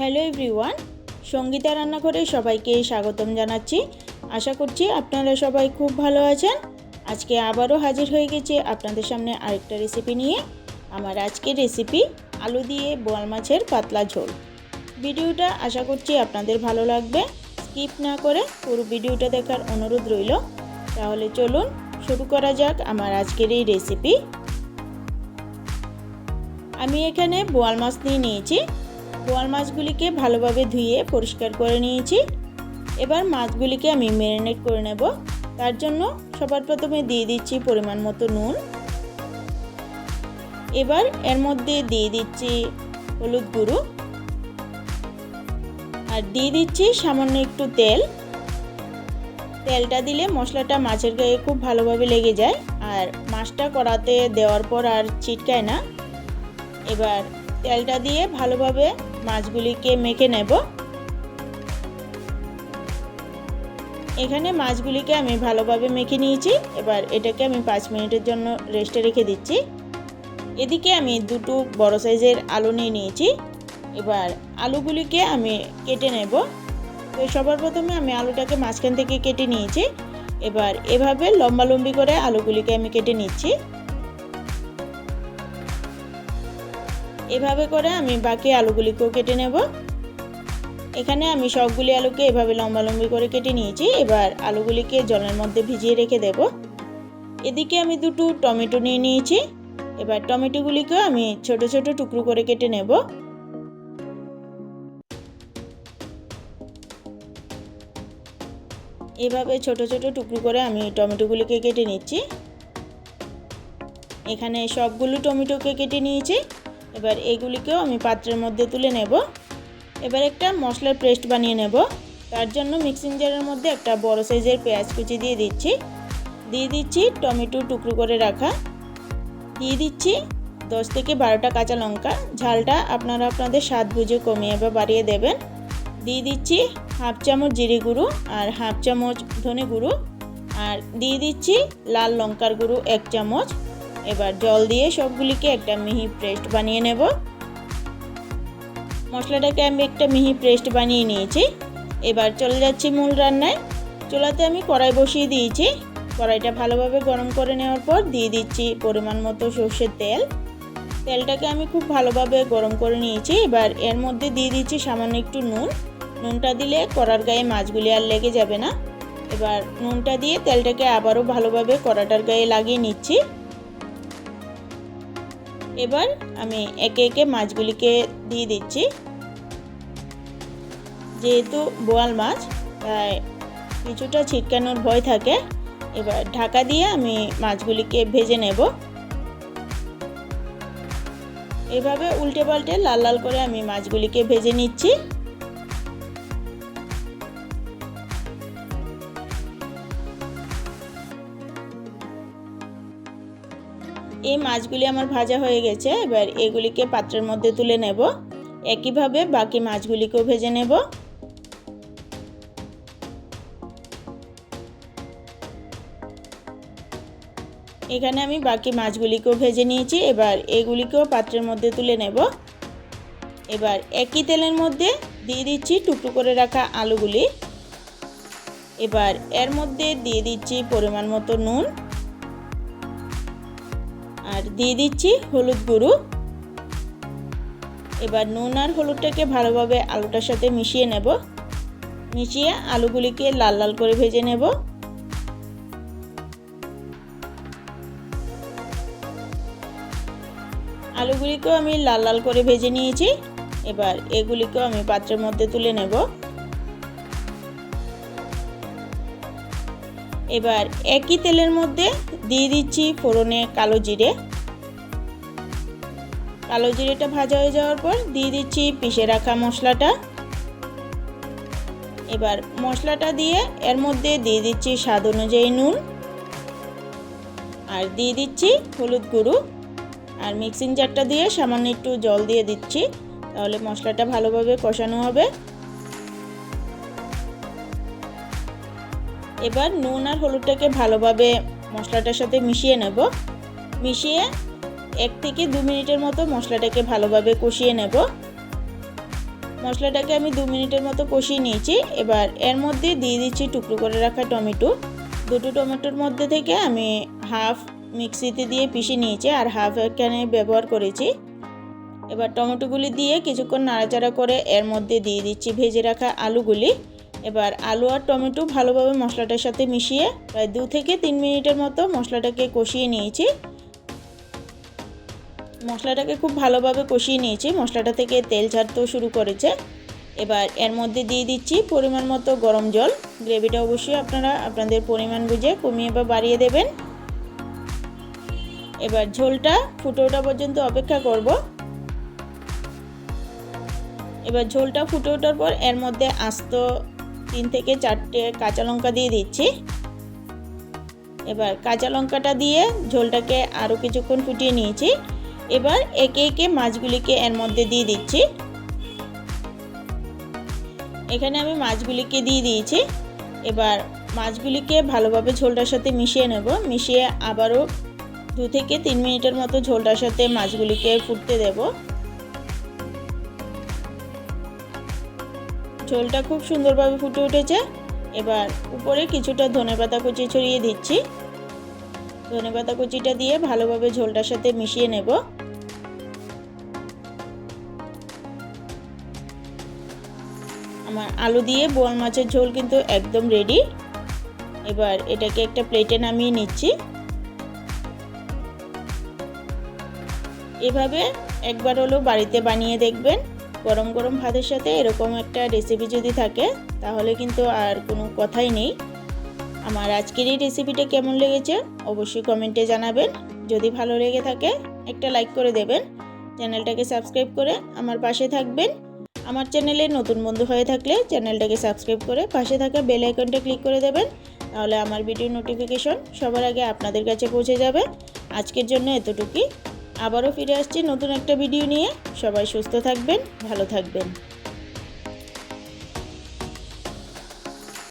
Hello everyone, Sangeeta রান্নাঘরে সবাইকে স্বাগতম জানাচ্ছি। আশা করছি আপনারা সবাই খুব ভালো আছেন। আজকে আবারও হাজির হয়ে গেছি আপনাদের সামনে আরেকটা রেসিপি নিয়ে। আমার আজকের রেসিপি আলু দিয়ে বোয়াল মাছের পাতলা ঝোল। ভিডিওটা আশা করছি আপনাদের ভালো লাগবে। স্কিপ না করে পুরো ভিডিওটা দেখার অনুরোধ রইল। তাহলে চলুন শুরু করা যাক আমার আজকের এই রেসিপি আমি এখানে বোয়াল মাছ নিয়ে নিয়েছি। বোয়াল মাছগুলিকে ভালোভাবে ধুয়ে পরিষ্কার করে নিয়েছি। এবার মাছগুলিকে আমি ম্যারিনেট করে নেব। তার জন্য সবার প্রথমে দিয়ে দিচ্ছি পরিমাণ মতো নুন। এবার এর মধ্যে দিয়ে দিচ্ছি হলুদ গুঁড়ো। আর দিয়ে দিচ্ছি সামান্য একটু তেল। তেলটা দিলে মশলাটা মাছের গায়ে খুব ভালোভাবে লেগে যায়। আর মাছটা কড়াতে দেওয়ার পর আর ছিটকায় না। এবার তেলটা দিয়ে ভালোভাবে মাছগুলিকে মেখে নেব। এখানে মাছগুলিকে আমি ভালোভাবে মেখে নিয়েছি। এবার এটাকে আমি পাঁচ মিনিটের জন্য রেস্টে রেখে দিচ্ছি। এদিকে আমি দুটো বড় সাইজের আলু নিয়ে নিয়েছি। এবার আলুগুলিকে আমি কেটে নেব। তো সবার প্রথমে আমি আলুটাকে মাঝখান থেকে কেটে নিয়েছি। এবার এভাবে লম্বা লম্বি করে আলুগুলিকে আমি কেটে নিচ্ছি। এভাবে করে আমি বাকি আলুগুলিকেও কেটে নেব। এখানে আমি সবগুলি আলুকে এভাবে লম্বা লম্বি করে কেটে নিয়েছি। এবার আলুগুলিকে জলের মধ্যে ভিজিয়ে রেখে দেব। এদিকে আমি দুটো টমেটো নিয়ে নিয়েছি। এবার টমেটোগুলিকেও আমি ছোট ছোট টুকরো করে কেটে নেব। এভাবে ছোট ছোট টুকরো করে আমি টমেটোগুলিকে কেটে নিচ্ছি। এখানে সবগুলো টমেটোকে কেটে নিয়েছি। এবার এগুলিকেও আমি পাত্রের মধ্যে তুলে নেব। এবার একটা মশলার পেস্ট বানিয়ে নেব। তার জন্য মিক্সিং জারের মধ্যে একটা বড় সাইজের পেঁয়াজ কুচি দিয়ে দিচ্ছি। দিয়ে দিচ্ছি টমেটো টুকরো করে রাখা। দিয়ে দিচ্ছি দশ থেকে বারোটা কাঁচা লঙ্কা। ঝালটা আপনারা আপনাদের স্বাদ বুঝে কমিয়ে বা বাড়িয়ে দেবেন। দিয়ে দিচ্ছি হাফ চামচ জিরে গুঁড়ো আর হাফ চামচ ধনে গুঁড়ো। আর দিয়ে দিচ্ছি লাল লঙ্কার গুঁড়ো এক চামচ। এবার জল দিয়ে সবগুলিকে একটা মিহি পেস্ট বানিয়ে নেব। মশলাটাকে আমি একটা মিহি পেস্ট বানিয়ে নিয়েছি। এবার চলে যাচ্ছি মূল রান্নায়। চুলাতে আমি কড়াই বসিয়ে দিয়েছি। কড়াইটা ভালোভাবে গরম করে নেওয়ার পর দিয়ে দিচ্ছি পরিমাণ মতো সর্ষের তেল। তেলটাকে আমি খুব ভালোভাবে গরম করে নিয়েছি। এবার এর মধ্যে দিয়ে দিচ্ছি সামান্য একটু নুন। নুনটা দিলে কড়ার গায়ে মাছগুলি আর লেগে যাবে না। এবার নুনটা দিয়ে তেলটাকে আবারও ভালোভাবে কড়াটার গায়ে লাগিয়ে নিচ্ছি। এবার আমি একে একে মাছগুলিকে দিয়ে দিচ্ছি। যেহেতু বোয়াল মাছ, তাই কিছুটা ছিটকানোর ভয় থাকে। এবার ঢাকা দিয়ে আমি মাছগুলিকে ভেজে নেব। এভাবে উল্টে পাল্টে লাল লাল করে আমি মাছগুলিকে ভেজে নিচ্ছি। এই মাছগুলি আমার ভাজা হয়ে গেছে, এবার এগুলিকে পাত্রের মধ্যে তুলে নেব। একইভাবে বাকি মাছগুলিকেও ভেজে নেব। এখানে আমি বাকি মাছগুলিকেও ভেজে নিয়েছি, এবার এগুলিকেও পাত্রের মধ্যে তুলে নেব। এবার একই তেলের মধ্যে দিয়ে দিচ্ছি টুকরো করে রাখা আলুগুলি। এবার এর মধ্যে দিয়ে দিচ্ছি পরিমাণ মতো নুন। আর দিয়ে দিচ্ছি হলুদ গুঁড়ো। এবার নুন আর হলুদটাকে ভালোভাবে আলুটার সাথে মিশিয়ে নেব। মিশিয়ে আলুগুলিকে লাল লাল করে ভেজে নেব। আলুগুলিকেও আমি লাল লাল করে ভেজে নিয়েছি। এবার এগুলিকেও আমি পাত্রের মধ্যে তুলে নেব। এবার একই তেলের মধ্যে দিয়ে দিচ্ছি ফোড়নে কালো জিরে। কালো জিরেটা ভাজা হয়ে যাওয়ার পর দিয়ে দিচ্ছি পিষে রাখা মশলাটা। এবার মশলাটা দিয়ে এর মধ্যে দিয়ে দিচ্ছি স্বাদ অনুযায়ী নুন। আর দিয়ে দিচ্ছি হলুদ গুঁড়ো। আর মিক্সিং জারটা দিয়ে সামান্য একটু জল দিয়ে দিচ্ছি, তাহলে মশলাটা ভালোভাবে কষানো হবে। এবার নুন আর হলুদটাকে ভালোভাবে মশলাটার সাথে মিশিয়ে নেব। মিশিয়ে এক থেকে দু মিনিটের মতো মশলাটাকে ভালোভাবে কষিয়ে নেব। মশলাটাকে আমি দু মিনিটের মতো কষিয়ে নিয়েছি। এবার এর মধ্যে দিয়ে দিচ্ছি টুকরো করে রাখা টমেটো। দুটো টমেটোর মধ্যে থেকে আমি হাফ মিক্সিতে দিয়ে পিষে নিয়েছি আর হাফ এখানে ব্যবহার করেছি। এবার টমেটোগুলি দিয়ে কিছুক্ষণ নাড়াচাড়া করে এর মধ্যে দিয়ে দিচ্ছি ভেজে রাখা আলুগুলি। এবার আলু আর টমেটো ভালোভাবে মশলাটার সাথে মিশিয়ে প্রায় দু থেকে তিন মিনিটের মতো মশলাটাকে কষিয়ে নিয়েছি। মশলাটাকে খুব ভালোভাবে কষিয়ে নিয়েছি। মশলাটা থেকে তেল ছাড়তেও শুরু করেছে। এবার এর মধ্যে দিয়ে দিচ্ছি পরিমাণ মতো গরম জল। গ্রেভিটা অবশ্যই আপনারা আপনাদের পরিমাণ বুঝে কমিয়ে বা বাড়িয়ে দেবেন। এবার ঝোলটা ফুটে ওঠা পর্যন্ত অপেক্ষা করব। এবার ঝোলটা ফুটে ওঠার পর এর মধ্যে আস্ত তিন থেকে চারটে কাঁচা লঙ্কা দিয়ে দিচ্ছি। এবার কাঁচা লঙ্কাটা দিয়ে ঝোলটাকে আরও কিছুক্ষণ ফুটিয়ে নিয়েছি। এবার একে একে মাছগুলিকে এর মধ্যে দিয়ে দিচ্ছি। এখানে আমি মাছগুলিকে দিয়ে দিয়েছি। এবার মাছগুলিকে ভালোভাবে ঝোলটার সাথে মিশিয়ে নেব। মিশিয়ে আবারও দু থেকে তিন মিনিটের মতো ঝোলটার সাথে মাছগুলিকে ফুটতে দেব। ঝোলটা খুব সুন্দরভাবে ফুটে উঠেছে। এবার উপরে কিছুটা ধনেপাতা কুচি ছড়িয়ে দিচ্ছি। ধনেপাতা কুচিটা দিয়ে ভালোভাবে ঝোলটার সাথে মিশিয়ে নেব। আমার আলু দিয়ে বোয়াল মাছের ঝোল কিন্তু একদম রেডি এবার এটাকে একটা প্লেটে নামিয়ে নিচ্ছি। এভাবে একবার হলো বাড়িতে বানিয়ে দেখবেন। গরম গরম ভাতের সাথে এরকম একটা রেসিপি যদি থাকে, তাহলে কিন্তু আর কোনো কথাই নেই। আমার আজকের এই রেসিপিটা কেমন লেগেছে অবশ্যই কমেন্টে জানাবেন। যদি ভালো লেগে থাকে, একটা লাইক করে দেবেন। চ্যানেলটাকে সাবস্ক্রাইব করে আমার পাশে থাকবেন। আমার চ্যানেলে নতুন বন্ধু হয়ে থাকলে চ্যানেলটাকে সাবস্ক্রাইব করে পাশে থাকা বেল আইকনটা ক্লিক করে দেবেন। তাহলে আমার ভিডিও নোটিফিকেশন সবার আগে আপনাদের কাছে পৌঁছে যাবে। আজকের জন্য এতটুকুই। আবারও ফিরে আসছি নতুন একটা ভিডিও নিয়ে। সবাই সুস্থ থাকবেন ভালো থাকবেন।